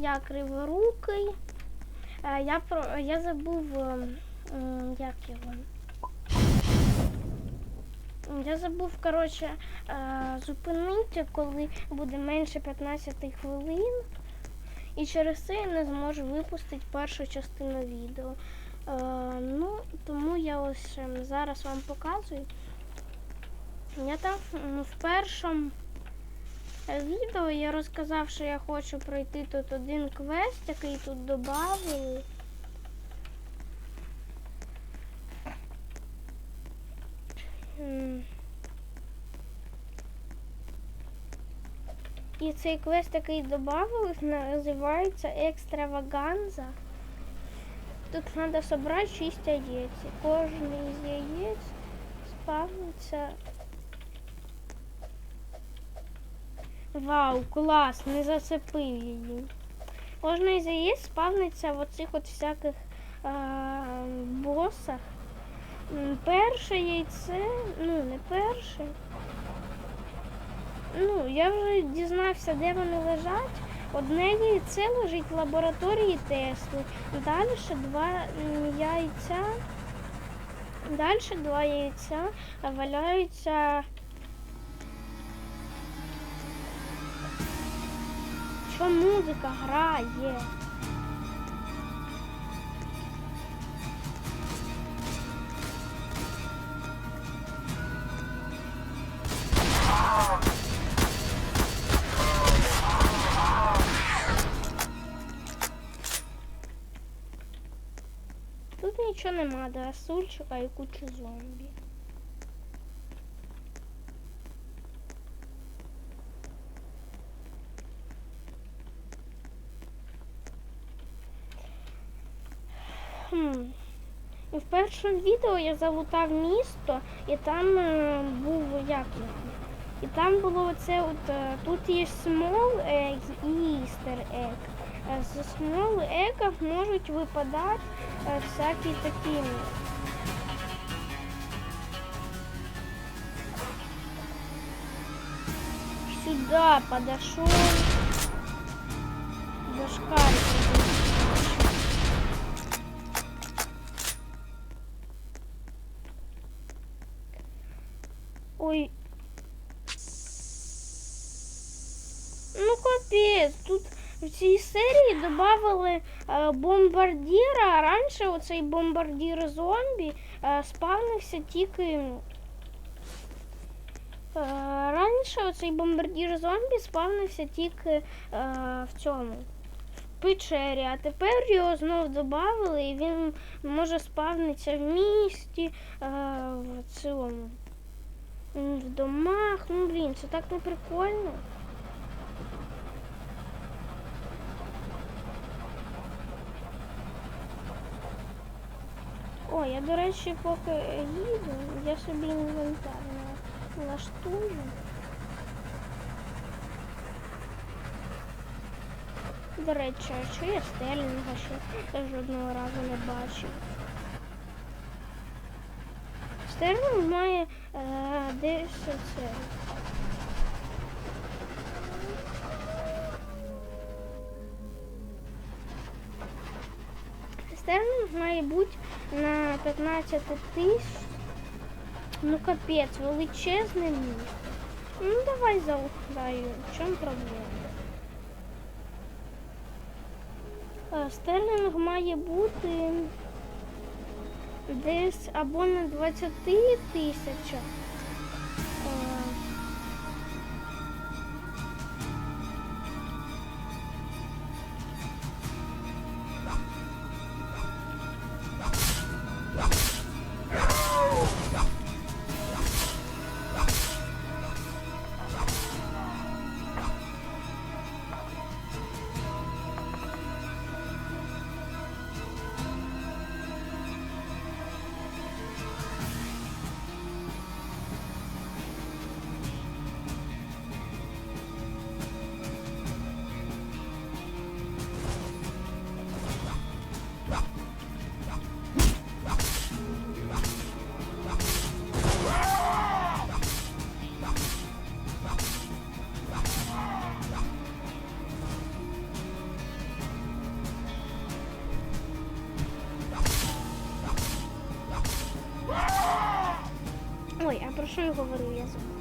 я криворукий. Е, Я про я забув е, як його. Я забув, коротше, е, зупинити, коли буде менше 15 хвилин. І через це я не зможу випустити першу частину відео. Ну, тому я ось ем, зараз вам показую. Я там м, в першому відео я розказав, що я хочу пройти тут один квест, який тут додали. І цей квест, який додали, називається Екстраваганза. Тут треба зібрати 6 яєць. Кожен із яєць спавниться. Вау, клас, не зацепив її. Кожна із яєць спавниться в оцих от всяких а, босах. Перше яйце, ну не перше. Ну, я вже дізнався, де вони лежать. Одне яйце лежить в лабораторії Тесли. Далі два яйця. Далі два яйця валяються. Що музика грає? Тут нічого нема, до Расульчика і кучу зомбі. Хм. І в першому відео я залутав місто, і там е, був як його? І там було оце от е, тут є small egg і easter egg. Е, З small egg можуть випадати е, всякі такі. Сюда подошел. Зашкаливает. Бомбардіра, раніше оцей бомбардір зомбі е, спавнився тільки. Е, раніше оцей бомбардір зомбі спавнився тільки е, в цьому. Печері, а тепер його знов додали і він може спавнитися в місті, в цілому. В домах, ну блін, це так не прикольно. О, я, до речі, поки їду, я собі інвентар налаштую. До речі, а що я стерлінга ще жодного разу не бачив. Стерлінг має е, десь це. Стерлінг на 15 тисяч. Ну капець, величезний міст. Ну давай залутаю. В чому проблема? Е, Стерлінг має бути десь або на 20 тисячах. що я говорю, я забув.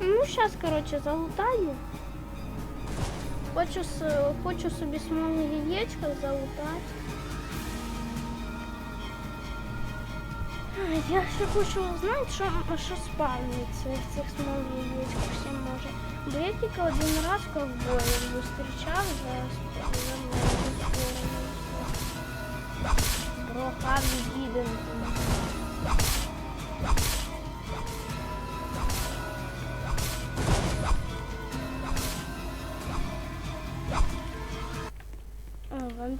Ну, зараз, коротше, залутаю. Хочу, с- хочу собі смолне яєчко залутати. Ай, Я ще хочу знати, що, що спавниться в цих смол яєчках все може. Бо я тільки один раз ковбоїв зустрічав за за мною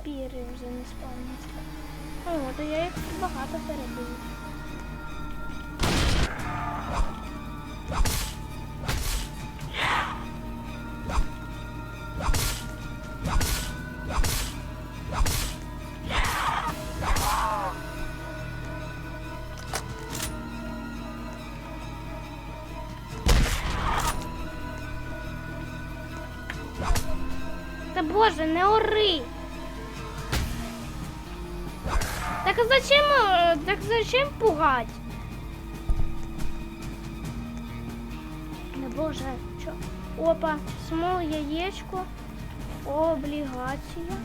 Вампіри вже не спавняться. О, то я їх багато перебив. Та боже, не ори! Так зачем, э, так зачем пугать? Да боже, чё? Опа, смол яєчко, облігація.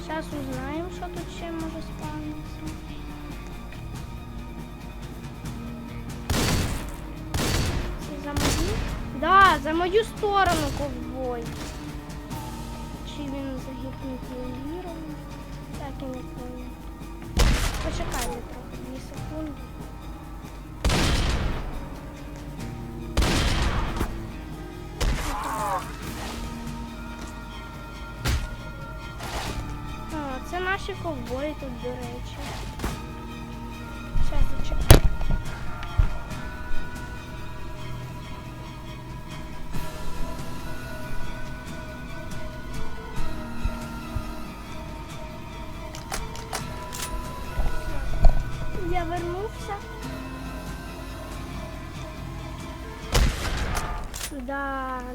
Сейчас узнаем, що тут ще може спавнитися. Це за мою? Да, за мою сторону ковбой. Чи він загіпнотизований? Так і не понял. Почекай мені трохи, дві секунди. Це наші ковбої тут, до речі.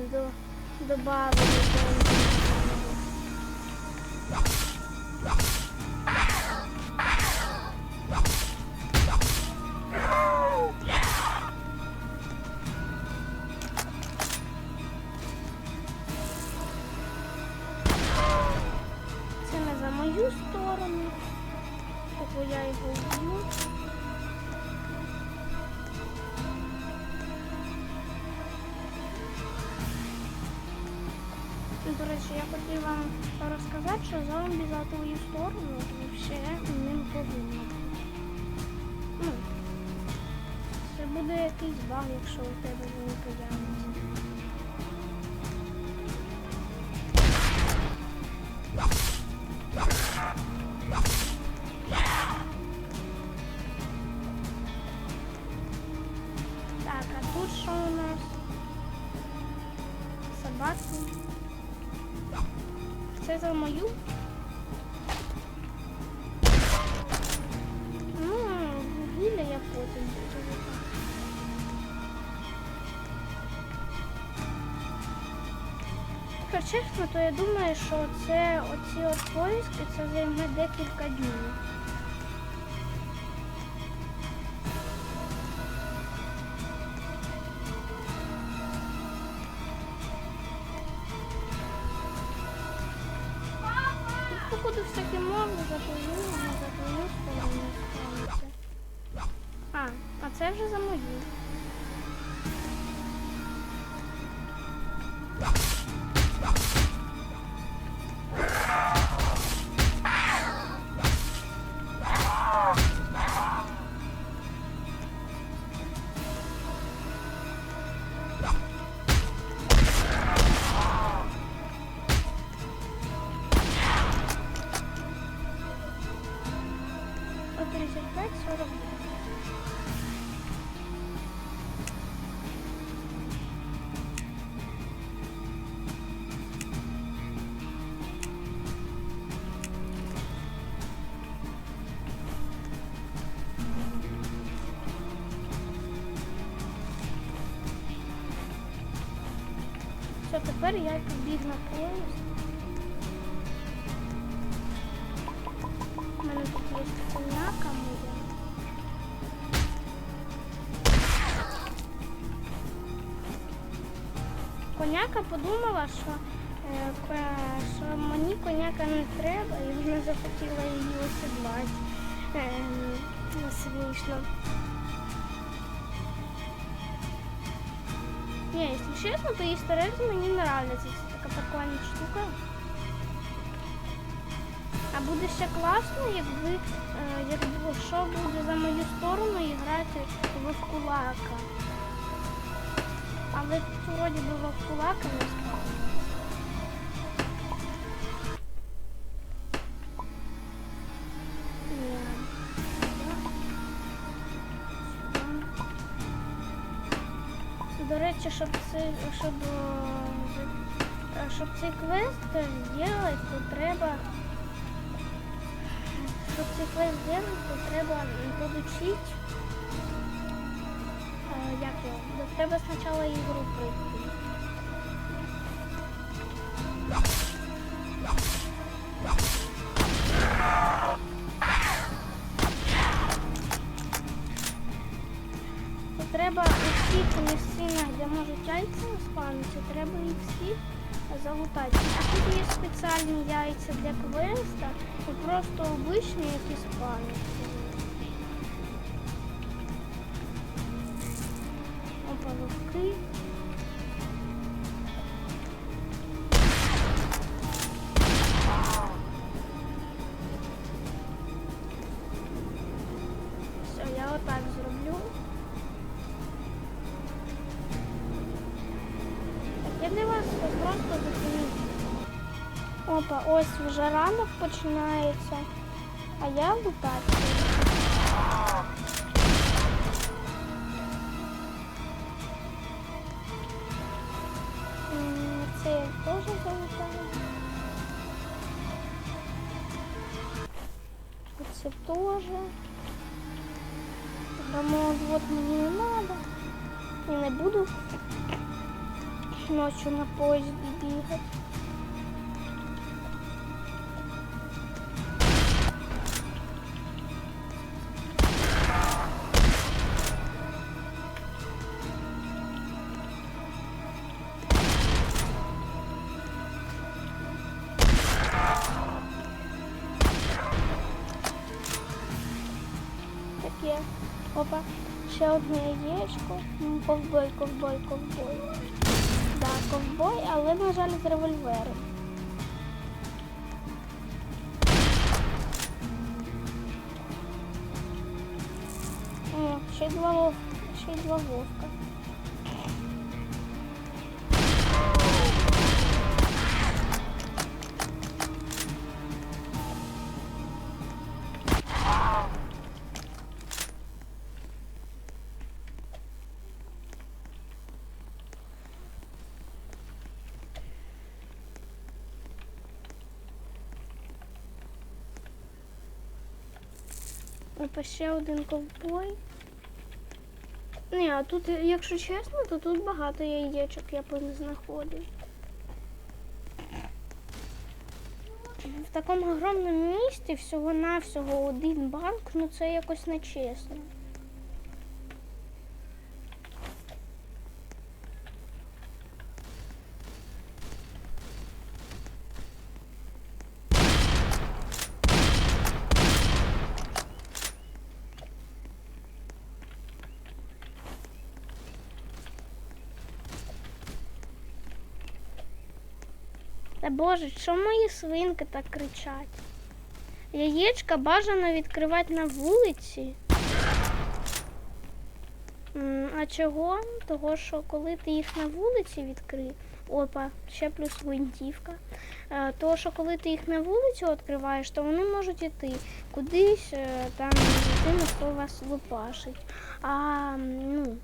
До, добавили. До речі, я хотів вам розказати, що зомбі за твою сторону взагалі не повинно. Ну, це буде якийсь баг, якщо у тебе він появиться. Так, а тут що у нас? Собаки. Це за мою? Ну, вугілля я потім буду. Якщо чесно, то я думаю, що це оці от поїздки це займе декілька днів. Ну, Походу все-таки можна за твою, не сторону ставиться. А, а це вже за мою. Все, тепер я побіг на поїзд. У мене тут є стальна камера. Коняка подумала, що, е, що мені коняка не треба і вона захотіла її осідлати. Е, смішно. Не, если честно, то Easter eggs мені нравится. Це така прикольна штука. А буде ще класно, якби, е, якби що буде за мою сторону і грати в кулака. Але тут вроді би Вовкулака не До щоб цей, щоб, е, щоб цей квест зробити, то треба. Щоб цей квест зробити, то треба подучити. е, Як його? Треба спочатку ігру пройти. Яйця спавнитися, треба їх всі залутати. Тут є спеціальні яйця для квеста, і просто обичні, які спавняться. Опа, вовки. Опа, ось вже ранок починається, а я лутати. М, Це я теж залутаю. Це теж. Тому вот мені не надо. Я не буду ночі на поїзді бігати. Ще одне яєчко. М, Ковбой, ковбой, ковбой. Да, ковбой, але, на жаль, з револьвером. О, ще й два. Ще два вовка. Опа, ще один ковбой. Ні, а тут, якщо чесно, то тут багато яєчок я знаходив. В такому огромному місті всього-навсього один банк, ну це якось нечесно. Боже, що мої свинки так кричать? Яєчка бажано відкривати на вулиці. А чого? Того, що коли ти їх на вулиці відкрив, опа, ще плюс гвинтівка. Е, Того, що коли ти їх на вулицю відкриваєш, то вони можуть іти кудись е, там тими, хто вас лупашить. А ну,